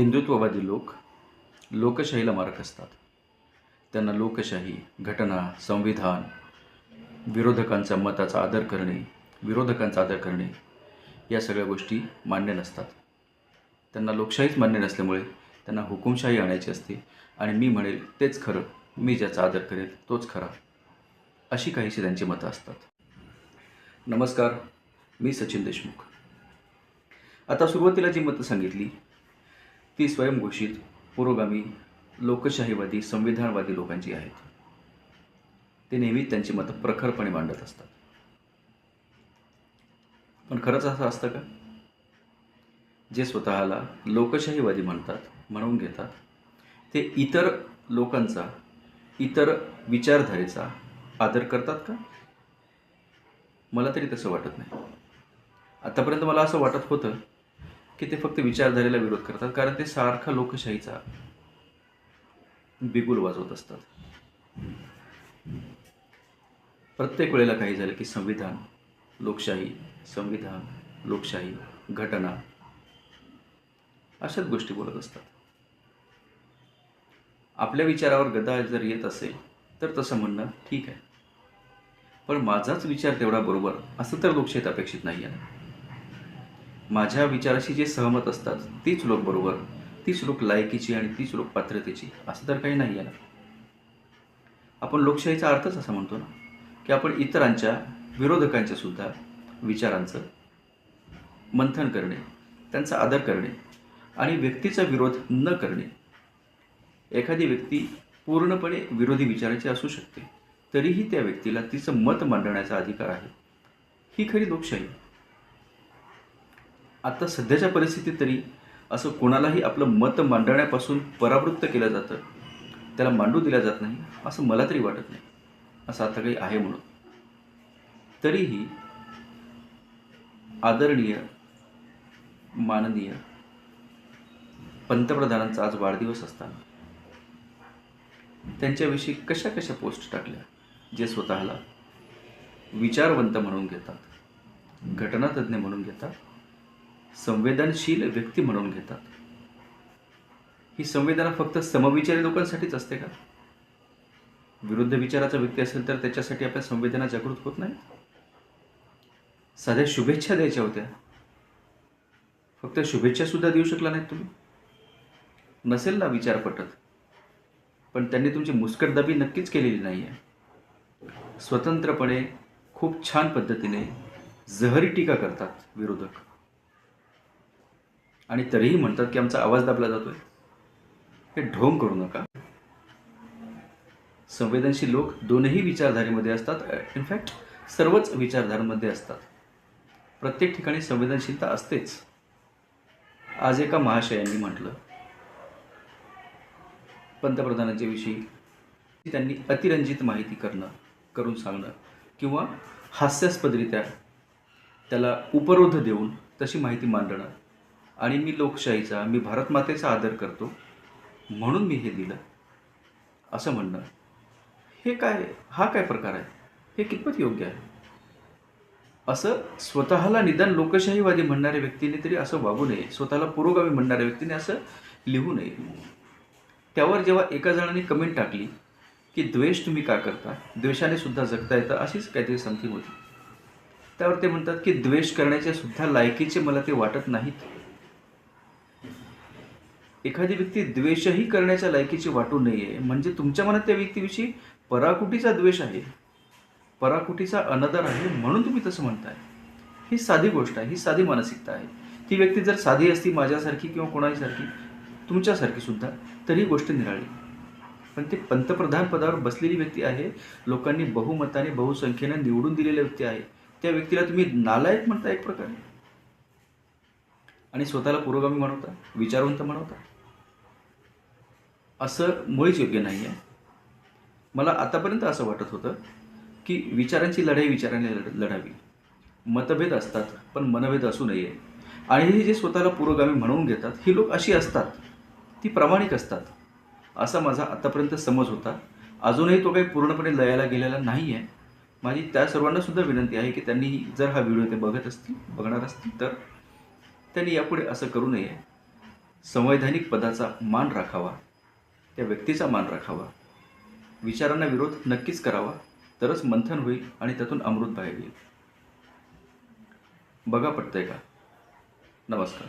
हिंदुत्ववादी लोक लोकशाहीला मारक असतात. त्यांना लोकशाही घटना संविधान विरोधकांच्या मताचा आदर करणे विरोधकांचा आदर करणे या सगळ्या गोष्टी मान्य नसतात. त्यांना लोकशाहीच मान्य नसल्यामुळे त्यांना हुकुमशाही आणायची असते आणि मी म्हणेल तेच खरं. मी ज्याचा आदर करेल तोच खरा. अशी काहीशी त्यांची मतं असतात. नमस्कार मी सचिन देशमुख. आता सुरुवातीला जी मतं सांगितली ती स्वयंघोषित पुरोगामी लोकशाहीवादी संविधानवादी लोकांची आहेत. ते नेहमी त्यांची मतं प्रखरपणे मांडत असतात. पण खरंच असं असतं का? जे स्वतःला लोकशाहीवादी म्हणतात म्हणून घेतात ते इतर लोकांचा इतर विचारधारेचा आदर करतात का? मला तरी तसं वाटत नाही. आतापर्यंत मला असं वाटत होतं की ते फक्त विचारधारेला विरोध करतात कारण ते सारखा लोकशाहीचा बिगुल वाजवत असतात. प्रत्येक वेळेला काही झालं की संविधान लोकशाही संविधान लोकशाही घटना अशाच गोष्टी बोलत असतात. आपल्या विचारावर गदा जर येत असेल तर तसं म्हणणं ठीक आहे. पण माझाच विचार तेवढा बरोबर असं तर लोकशाहीत अपेक्षित नाही आहे माझ्या विचाराशी जे सहमत असतात तीच लोक बरोबर तीच लोक लायकीची आणि तीच लोक पात्रतेची असं तर काही नाही आहे ना. आपण लोकशाहीचा अर्थच असा म्हणतो ना की आपण इतरांच्या विरोधकांच्या सुद्धा विचारांचं मंथन करणे त्यांचा आदर करणे आणि व्यक्तीचा विरोध न करणे. एखादी व्यक्ती पूर्णपणे विरोधी विचाराची असू शकते तरीही त्या व्यक्तीला तिचं मत मांडण्याचा अधिकार आहे. ही खरी लोकशाही. आता सध्याच्या परिस्थितीत तरी असं कोणालाही आपलं मत मांडण्यापासून परावृत्त केलं जातं. त्याला मांडू दिल्या जात नाही असं मला तरी वाटत नाही. असं आता काही आहे म्हणून. तरीही आदरणीय माननीय पंतप्रधानांचा आज वाढदिवस असताना त्यांच्याविषयी कशा कशा पोस्ट टाकल्या जे स्वतःला विचारवंत म्हणून घेतात घटनातज्ञ म्हणून घेतात संवेदनशील व्यक्ती म्हणून घेतात. ही संवेदना फक्त समविचारी लोकांसाठीच असते का? विरुद्ध विचाराचा व्यक्ती असेल तर त्याच्यासाठी आपल्या संवेदना जागृत होत नाही? साध्या शुभेच्छा द्यायच्या होत्या. फक्त शुभेच्छासुद्धा देऊ शकला नाहीत तुम्ही. नसेल ना विचार पटत. पण त्यांनी तुमची मुस्कटदाबी नक्कीच केलेली नाही आहे स्वतंत्रपणे खूप छान पद्धतीने जहरी टीका करतात विरोधक. आणि तरीही म्हणतात की आमचा आवाज दाबला जातोय. हे ढोंग करू नका. संवेदनशील लोक दोनही विचारधारेमध्ये असतात. इनफॅक्ट सर्वच विचारधारांमध्ये असतात. प्रत्येक ठिकाणी संवेदनशीलता असतेच. आज एका महाशयांनी म्हटलं पंतप्रधानांच्या विषयी त्यांनी अतिरंजित माहिती करणं करून सांगणं किंवा हास्यास्पदरित्या त्याला उपरोध देऊन तशी माहिती मांडणं आणि मी लोकशाहीचा मी भारतमातेचा आदर करतो म्हणून मी हे दिलं. असं म्हणणं. हे काय हा काय प्रकार आहे? हे कितपत योग्य आहे? असं स्वतःला निदान लोकशाहीवादी म्हणणाऱ्या व्यक्तीने तरी असं वागू नये स्वतःला पुरोगामी म्हणणाऱ्या व्यक्तीने असं लिहू नये. त्यावर जेव्हा एका जणाने कमेंट टाकली की द्वेष तुम्ही का करता द्वेषाने सुद्धा जगता येतं अशीच काहीतरी समथिंग होती. त्यावर ते म्हणतात की द्वेष करण्याच्या सुद्धा लायकीचे मला ते वाटत नाहीत. एखादी व्यक्ती द्वेषही करण्याच्या लायकीची वाटू नये म्हणजे तुमच्या मनात त्या व्यक्तीविषयी पराकुटीचा द्वेष आहे. पराकुटीचा अनादर आहे म्हणून तुम्ही तसं म्हणताय. ही साधी गोष्ट आहे ही साधी मानसिकता आहे. ती व्यक्ती जर साधी असती माझ्यासारखी किंवा कोणासारखी तुमच्यासारखी सुद्धा तरी गोष्ट निराळी. पण ते पंतप्रधान पदावर बसलेली व्यक्ती आहे लोकांनी बहुमताने बहुसंख्येने निवडून दिलेली व्यक्ती आहे. त्या व्यक्तीला तुम्ही नालायक म्हणता एक प्रकारे. आणि स्वतःला पुरोगामी म्हणवता विचारवंत म्हणवता असं मुळीच योग्य नाही आहे मला आतापर्यंत असं वाटत होतं की विचारांची लढाई विचाराने लढ लढावी. मतभेद असतात पण मनभेद असू नये. आणि हे जे स्वतःला पुरोगामी म्हणवून घेतात ही लोक अशी असतात ती प्रामाणिक असतात असा माझा आतापर्यंत समज होता. अजूनही तो काही पूर्णपणे लयाला गेलेला नाही आहे माझी त्या सर्वांना सुद्धा विनंती आहे की त्यांनी जर हा व्हिडिओ ते बघत असतील बघणार असतील तर त्यांनी यापुढे असं करू नये. संवैधानिक पदाचा मान राखावा. त्या व्यक्तीचा मान राखावा. विचारांना विरोध नक्कीच करावा. तरच मंथन होईल आणि त्यातून अमृत बाहेर येईल. बघा पटतंय का? नमस्कार.